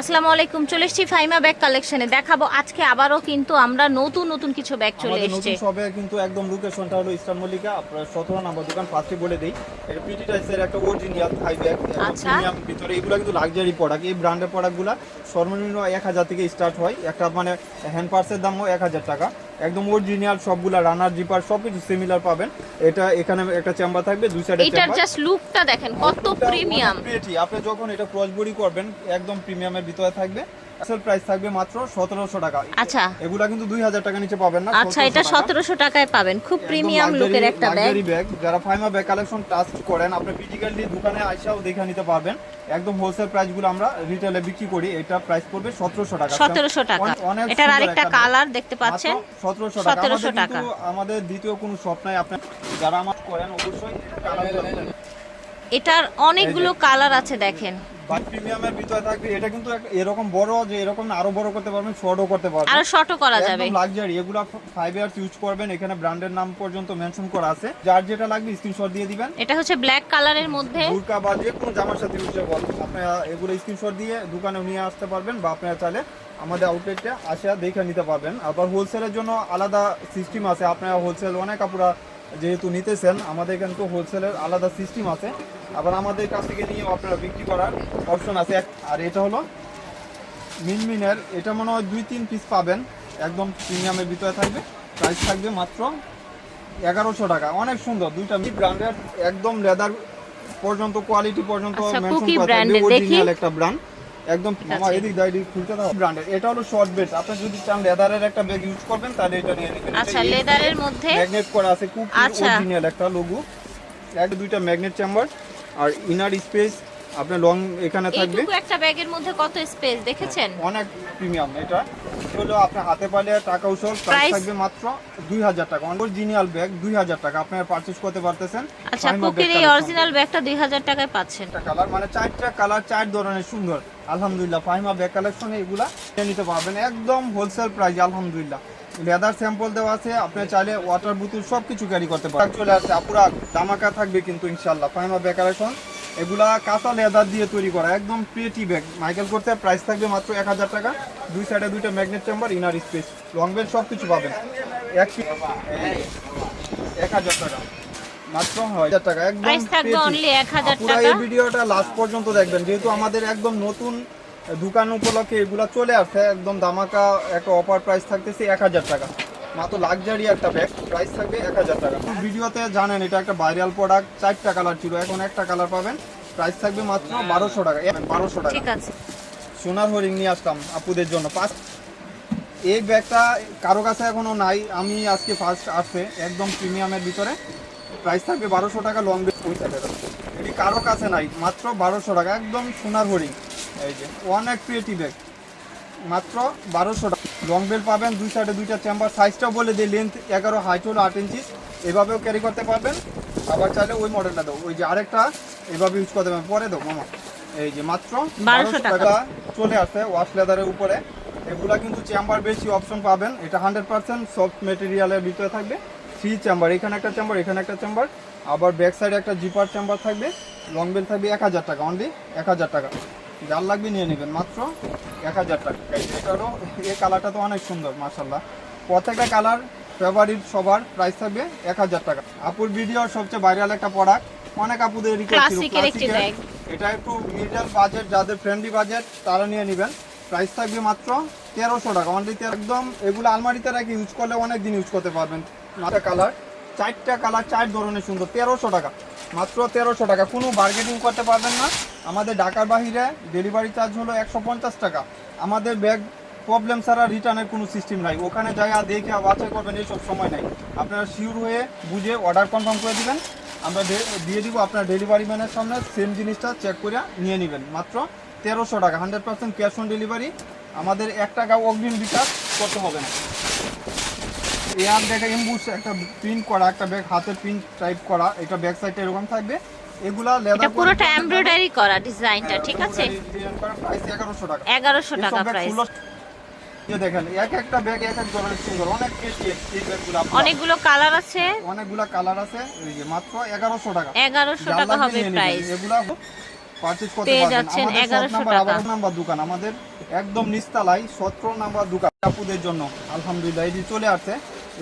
আসসালামু আলাইকুম চলে এসেছি ফাইমা ব্যাগ কালেকশনে দেখাবো আজকে আবারও কিন্তু আমরা নতুন নতুন কিছু ব্যাগ চলে এসেছি। নতুন কিন্তু একদম লোকেশনটা হলো ইস্টার্ন মল্লিকা আপনার সতেরো নম্বর দোকান ফার্স্টে বলে দেই। এটা পিটি টাইসের একটা অরিজিনাল হাই ব্যাগ আচ্ছা। ভিতরে এগুলো কিন্তু লাক্সারি প্রোডাক্ট এই ব্র্যান্ডের প্রোডাক্টগুলো সর্বনিম্ন এক হাজার থেকে স্টার্ট হয়। একটা মানে হ্যান্ড পার্সের দামও এক হাজার টাকা। একদম অরিজিনাল সবগুলা রানার জিপার সবকিছু সিমিলার পাবেন। এটা এখানে একটা চেম্বার থাকবে দুই সাইডে এটার জাস্ট লুকটা দেখেন কত প্রিমিয়াম আপনি যখন এটা ক্রস বডি করবেন একদম প্রিমিয়ামের ভিতরে থাকবে। আসল প্রাইস থাকবে মাত্র সতেরোশো টাকা। আচ্ছা। এগুলা কিন্তু দুই হাজার টাকা নিচে পাবেন না আচ্ছা এটা 1700 টাকায় পাবেন। খুব প্রিমিয়াম লুকের একটা ব্যাগ ব্যাগ যারা ফাইমা ব্যাগ কালেকশন টাচ করেন আপনি ফিজিক্যালি দোকানে আইসাও দেখে নিতে পারবেন। একদম হোলসেল প্রাইসগুলো আমরা রিটেলে বিক্রি করি এটা প্রাইস পড়বে সতেরোশো টাকা। সতেরোশো টাকা। অনেক- অনেক এটার আরেকটা কালার দেখতে পাচ্ছেন? সতেরোশো টাকা। 1700 টাকা। আমাদের দ্বিতীয় কোনো শপ নাই। আপনি যারা আমার করেন অবশ্যই কালার এটার অনেকগুলো কালার আছে দেখেন। বাই প্রিমিয়ামের ভিতরে থাকবে। এটা কিন্তু এরকম বড় যে এরকম আরও বড় করতে পারবেন শর্টও করতে পারবেন। আরও শর্টও করা যাবে। একদম লাক্সারি এগুলো ফাইভ ইয়ার্স ইউজ করবেন। এখানে ব্র্যান্ডের নাম পর্যন্ত মেনশন করা আছে। যার যেটা লাগবে স্ক্রিনশট দিয়ে দিবেন। এটা হচ্ছে ব্ল্যাক কালারের মধ্যে। বুরকা বা যে কোনো জামার সাথে ইউজ করবেন আপনারা এগুলো স্ক্রিনশট দিয়ে দোকানে নিয়ে আসতে পারবেন বা আপনারা চাইলে আমাদের আউটলেটে আসা দেখে নিতে পারবেন। আবার হোলসেলের জন্য আলাদা সিস্টেম আছে। আপনারা হোলসেল অনেক আপুরা যেহেতু নিতেছেন আমাদের এখানে তো হোলসেলের আলাদা সিস্টেম আছে। আবার আমাদের কাছ থেকে নিয়ে আপনারা বিক্রি করার অপশন আছে। আর এটা হলো মিনমিনের এটা মনে হয় দুই তিন পিস পাবেন। একদম প্রিমিয়ামের ভিতরে থাকবে। প্রাইস থাকবে মাত্র এগারোশো টাকা। অনেক সুন্দর। দুইটা ব্র্যান্ডের একদম লেদার পর্যন্ত কোয়ালিটি পর্যন্ত আচ্ছা, মেনশন দেখি। একটা ব্র্যান্ড একদম আমার এদিক দাইডি খুলতে দাও। ব্র্যান্ডের এটা হলো শর্ট বেস আপনি যদি চান লেদারের একটা ব্যাগ ইউজ করবেন তাহলে এটা নিয়ে নেবেন। আচ্ছা লেদারের মধ্যে ম্যাগনেট করা আছে। খুব আচ্ছা। অরিজিনাল একটা লোগো এক দুইটা ম্যাগনেট চেম্বার আর ইনার স্পেস আপনার লং এখানে থাকবে। এইটুকু একটা ব্যাগের মধ্যে কত স্পেস দেখেছেন? অনেক প্রিমিয়াম এটা। হলো আপনার হাতে পালে টাকা উসল প্রাইস থাকবে মাত্র দুই হাজার টাকা। অরিজিনাল ব্যাগ দুই হাজার টাকা। আপনারা পারচেজ করতে পারতেছেন। আচ্ছা কুকির এই অরিজিনাল ব্যাগটা দুই হাজার টাকায় পাচ্ছেন। কালার মানে চারটা কালার চার ধরনের সুন্দর। আলহামদুলিল্লাহ ফাইমা ব্যাগ কালেকশনে এগুলা নিতে পারবেন। একদম হোলসেল প্রাইস আলহামদুলিল্লাহ। লেদার স্যাম্পল দেওয়া আছে আপনি চাইলে ওয়াটার বোতল সব কিছু ক্যারি করতে পারেন। চলে আসছে আপুরা দামাকা থাকবে কিন্তু ইনশাল্লাহ ফাইমা ব্যাগ কালেকশন এগুলা কাঁচা লেদার দিয়ে তৈরি করা একদম প্রিটি ব্যাগ মাইকেল করতে প্রাইস থাকবে মাত্র এক হাজার টাকা। দুই সাইডে দুইটা magnet chamber inner space long belt সব কিছু পাবেন। এক এক হাজার টাকা। মাত্র হাজার টাকা একদম পুরো এই ভিডিওটা লাস্ট পর্যন্ত দেখবেন যেহেতু আমাদের একদম নতুন দোকান উপলক্ষে এগুলো চলে আসছে একদম দামাকা একটা অফার প্রাইস থাকতেছে এক হাজার টাকা। মাত্র লাক্সারি একটা ব্যাগ প্রাইস থাকবে এক হাজার টাকা। ভিডিওতে জানেন এটা একটা ভাইরাল প্রোডাক্ট চারটা কালার ছিল এখন একটা কালার পাবেন। প্রাইস থাকবে মাত্র বারোশো টাকা বারোশো টাকা। ঠিক আছে। সোনার হরিং নিয়ে আসলাম আপুদের জন্য। পাঁচ এই ব্যাগটা কারও কাছে এখনও নাই আমি আজকে ফার্স্ট আসছে একদম প্রিমিয়ামের ভিতরে। প্রাইস থাকবে বারোশো টাকা লং ওই সাইডে এটি কারও কাছে নাই মাত্র বারোশো টাকা একদম সোনার হরিং এই যে অনেক ক্রিয়েটিভ ব্যাগ মাত্র বারোশো টাকা। লং বেল পাবেন দুই সাইডে দুইটা চেম্বার সাইজটাও বলে দিই লেন্থ এগারো হাইট হলো আট ইঞ্চি এভাবেও ক্যারি করতে পারবেন। আবার চাইলে ওই মডেলটা দাও। ওই যে আরেকটা এভাবে ইউজ করতে পারবেন। পরে মামা। এই যে মাত্র বারোশো টাকা। টাকা চলে আসে ওয়াশ লেদারের উপরে। এগুলা কিন্তু চেম্বার বেশি অপশন পাবেন। এটা হান্ড্রেড পার্সেন্ট সফট মেটেরিয়ালের ভিতরে থাকবে। থ্রি চেম্বার এখানে একটা চেম্বার এখানে একটা চেম্বার আবার ব্যাক সাইডে একটা জিপার চেম্বার থাকবে। লং বেল থাকবে এক হাজার টাকা অনলি এক হাজার টাকা। যার লাগবে নিয়ে নেবেন মাত্র এক হাজার টাকা। এটারও এই কালারটা তো অনেক সুন্দর মার্শাল্লাহ প্রত্যেকটা কালার ফেভারিট সবার প্রাইস থাকবে এক হাজার টাকা। আপুর ভিডিও সবচেয়ে ভাইরাল একটা প্রোডাক্ট অনেক আপুদের রিকোয়েস্ট ছিল। এটা একটু মিডল বাজেট যাদের ফ্রেন্ডলি বাজেট তারা নিয়ে নেবেন। প্রাইস থাকবে মাত্র তেরোশো টাকা। অনলি একদম এগুলো আলমারিতে রেখে ইউজ করলে অনেক দিন ইউজ করতে পারবেন। মাত্র কালার চারটা কালার চার ধরনের সুন্দর তেরোশো টাকা। মাত্র তেরোশো টাকা। কোনো বার্গেটিং করতে পারবেন না। আমাদের ঢাকার বাহিরে ডেলিভারি চার্জ হলো একশো পঞ্চাশ টাকা। আমাদের ব্যাগ প্রবলেম ছাড়া রিটার্নের কোনো সিস্টেম নাই। ওখানে আর দেখে বাছাই করবেন, এইসব সময় নাই। আপনারা শিওর হয়ে বুঝে অর্ডার কনফার্ম করে দিবেন। আমরা দিয়ে দিব আপনার ডেলিভারি ম্যানের সামনে সেম জিনিসটা চেক করে নিয়ে নেবেন। মাত্র তেরোশো টাকা hundred percent cash on delivery আমাদের এক টাকা অগ্রিম রিচার্জ করতে হবে না। এয়ার দেখা এমবুস একটা প্রিন্ট করা, একটা ব্যাগ হাতে প্রিন্ট টাইপ করা, এটা ব্যাক সাইডটা এরকম থাকবে। এগুলা এটা পুরোটা এমব্রয়ডারি করা ডিজাইনটা ঠিক আছে? এগারোশো টাকা। এগারোশো এসব টাকা প্রাইস দেখেন এক একটা ব্যাগ এক এক ধরনের সুন্দর। অনেক কেজি এই ব্যাগগুলো আপনার। অনেকগুলো কালার আছে। অনেকগুলা কালার আছে মাত্র এগারোশো টাকা। এগারোশো টাকা হবে প্রাইস এগুলা পারচেজ করতে পারবেন। যাচ্ছেন আমাদের 1100 নাম্বার টাকা। নাম্বার দোকান। আমাদের একদম নিস্তালাই সতেরো নাম্বার দোকান আপুদের জন্য। আলহামদুলিল্লাহ এটি চলে আসছে।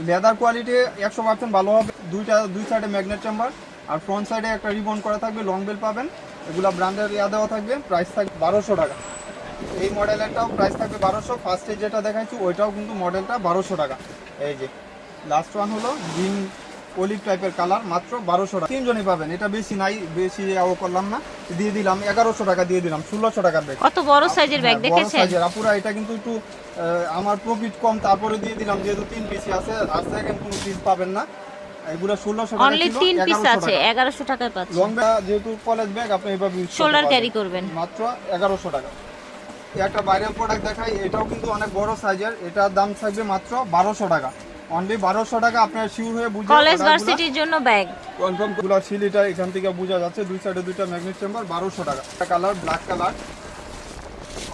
লেদার কোয়ালিটি একশো পার্সেন্ট ভালো হবে। দুইটা দুই সাইডে ম্যাগনেট চেম্বার আর ফ্রন্ট সাইডে একটা রিবন করা থাকবে লং বেল পাবেন। এগুলা ব্র্যান্ডের ইয়া দেওয়া থাকবে প্রাইস থাকবে বারোশো টাকা। এই মডেলেরটাও প্রাইস থাকবে বারোশো। ফার্স্টে যেটা দেখাচ্ছি ওইটাও কিন্তু মডেলটা বারোশো টাকা। এই যে লাস্ট ওয়ান হলো গ্রিন অলিভ টাইপের কালার মাত্র বারোশো টাকা। তিনজনই পাবেন এটা বেশি নাই বেশি ও করলাম না। দিয়ে দিলাম এগারোশো টাকা দিয়ে দিলাম ষোলোশো টাকার ব্যাগ কত বড় সাইজের ব্যাগ বড় দেখেছেন? সাইজের আপুরা এটা কিন্তু একটু আমার প্রফিট কম তারপরে দিয়ে দিলাম যেহেতু তিন পিসি আছে আর সেকেন্ড কোনো পিস পাবেন না। এগুলো ষোলোশো টাকা অনলি ছিল, পিস আছে টাকা। এগারোশো টাকায় পাচ্ছেন লং ব্যাগ যেহেতু কলেজ ব্যাগ আপনি এভাবে শোল্ডার ক্যারি করবেন। মাত্র এগারোশো টাকা। একটা বাইরের প্রোডাক্ট দেখাই এটাও কিন্তু অনেক বড় সাইজের এটার দাম থাকবে মাত্র বারোশো টাকা। অনলি বারোশো টাকা আপনার শিওর হয়ে বুঝে কলেজ ভার্সিটির জন্য ব্যাগ কনফার্মগুলা সিলিটা এখান থেকে বোঝা যাচ্ছে দুই সাইডে দুইটা ম্যাগনেট চেম্বার বারোশো টাকা। কালার ব্ল্যাক কালার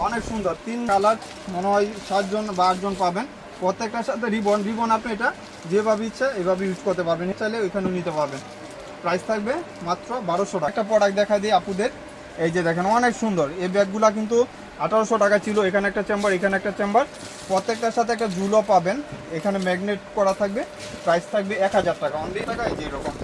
অনেক সুন্দর তিন কালার মনে হয় সাতজন বা আটজন পাবেন। প্রত্যেকটার সাথে রিবন রিবন আপনি এটা যেভাবে ইচ্ছে এভাবে ইউজ করতে পারবেন। চাইলে ওইখানেও নিতে পারবেন। প্রাইস থাকবে মাত্র বারোশো টাকা। একটা প্রোডাক্ট দেখা দিই আপুদের। এই যে দেখেন, অনেক সুন্দর। এই ব্যাগগুলা কিন্তু আঠারোশো টাকা ছিল। এখানে একটা চেম্বার এখানে একটা চেম্বার প্রত্যেকটার সাথে একটা জুলো পাবেন। এখানে ম্যাগনেট করা থাকবে। প্রাইস থাকবে এক হাজার টাকা। অনলি টাকা এই যে এরকম।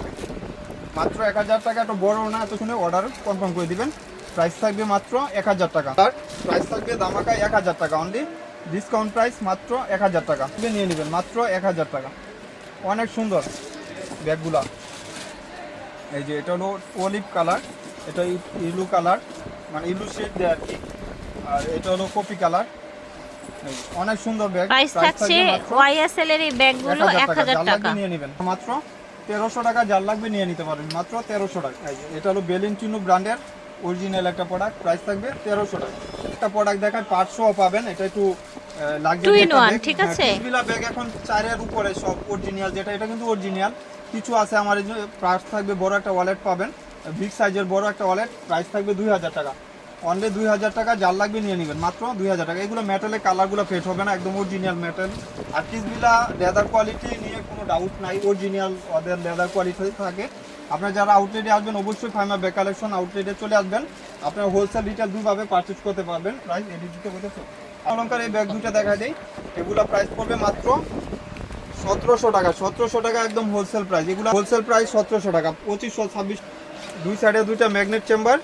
মাত্র এক হাজার টাকা। এত বড় না, এত শুনে অর্ডার কনফার্ম করে দিবেন। প্রাইস থাকবে মাত্র এক হাজার টাকা। তার প্রাইস থাকবে দামাকায় এক হাজার টাকা। অনলি ডিসকাউন্ট প্রাইস মাত্র এক হাজার টাকা। নিয়ে নেবেন মাত্র এক হাজার টাকা। অনেক সুন্দর ব্যাগগুলা। এই যে এটা হলো অলিভ কালার এটা ইলু কালার মানে ইলু শেড দেয় আর কি। আর এটা হলো কপি কালার অনেক সুন্দর ব্যাগ। প্রাইস থাকছে ওয়াইএসএল এর এই ব্যাগগুলো এক হাজার যার টাকা। নিয়ে নেবেন। মাত্র তেরোশো টাকা যার লাগবে নিয়ে নিতে পারেন। মাত্র তেরোশো টাকা। এই যে, এটা হলো বেলিন চিনু ব্র্যান্ডের অরিজিনাল একটা প্রোডাক্ট প্রাইস থাকবে তেরোশো টাকা। একটা প্রোডাক্ট দেখায় পাঁচশো পাবেন। এটা একটু Two in one, ঠিক আছে? ব্যাগ এখন চারের উপরে সব অরিজিনাল যেটা এটা কিন্তু অরিজিনাল কিছু আছে আমার প্রাইস থাকবে বড় একটা ওয়ালেট পাবেন। বিগ সাইজের বড় একটা ওয়ালেট প্রাইস থাকবে দুই হাজার টাকা। অনলি দুই হাজার টাকা যার লাগবে নিয়ে নেবেন মাত্র দুই হাজার টাকা। এগুলো মেটালের কালারগুলো ফেট হবে না একদম অরিজিনাল মেটাল আর কিসবিলা লেদার কোয়ালিটি নিয়ে কোনো ডাউট নাই অরিজিনাল ওদের লেদার কোয়ালিটি থাকে। আপনারা যারা আউটলেটে আসবেন অবশ্যই ফাইমা বে কালেকশন আউটলেটে চলে আসবেন। আপনারা হোলসেল রিটেল দুইভাবে পারচেজ করতে পারবেন। প্রাইস দিতে বলেছে। অলঙ্কার এই ব্যাগ দুটা দেখা দেয় এগুলো প্রাইস পড়বে মাত্র সতেরোশো টাকা। সতেরোশো টাকা একদম হোলসেল প্রাইস এগুলো হোলসেল প্রাইস সতেরোশো টাকা। পঁচিশশো ছাব্বিশ দুই সাইডে দুইটা ম্যাগনেট চেম্বার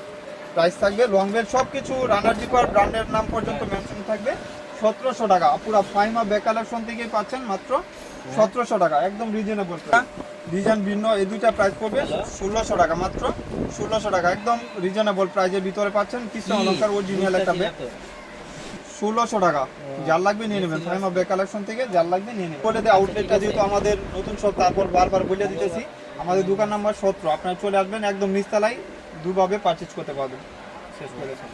প্রাইস থাকবে লং বেল সব কিছু রানার জিপার ব্র্যান্ডের নাম পর্যন্ত মেনশন থাকবে। সতেরোশো টাকা। পুরো ফাইমা বে কালেকশন থেকেই পাচ্ছেন মাত্র সতেরোশো টাকা। একদম রিজনেবল ডিজাইন ভিন্ন এই দুইটা প্রাইস পড়বে ষোলোশো টাকা মাত্র। ষোলোশো টাকা। একদম রিজনেবল প্রাইজের ভিতরে পাচ্ছেন। কৃষ্ণ অলঙ্কার অরিজিনাল একটা ব্যাগ ষোলোশো টাকা। যার লাগবে নিয়ে নেবেন। ফাইমা বে কালেকশন থেকে যার লাগবে নিয়ে নেবেন। বলে দেয় আউটলেটটা যেহেতু আমাদের নতুন সব তারপর বারবার বলে দিতেছি আমাদের দোকান নাম্বার সতেরো। আপনারা চলে আসবেন একদম নিচতলায় দুভাবে পারচেজ করতে পারবেন। শেষ করেছেন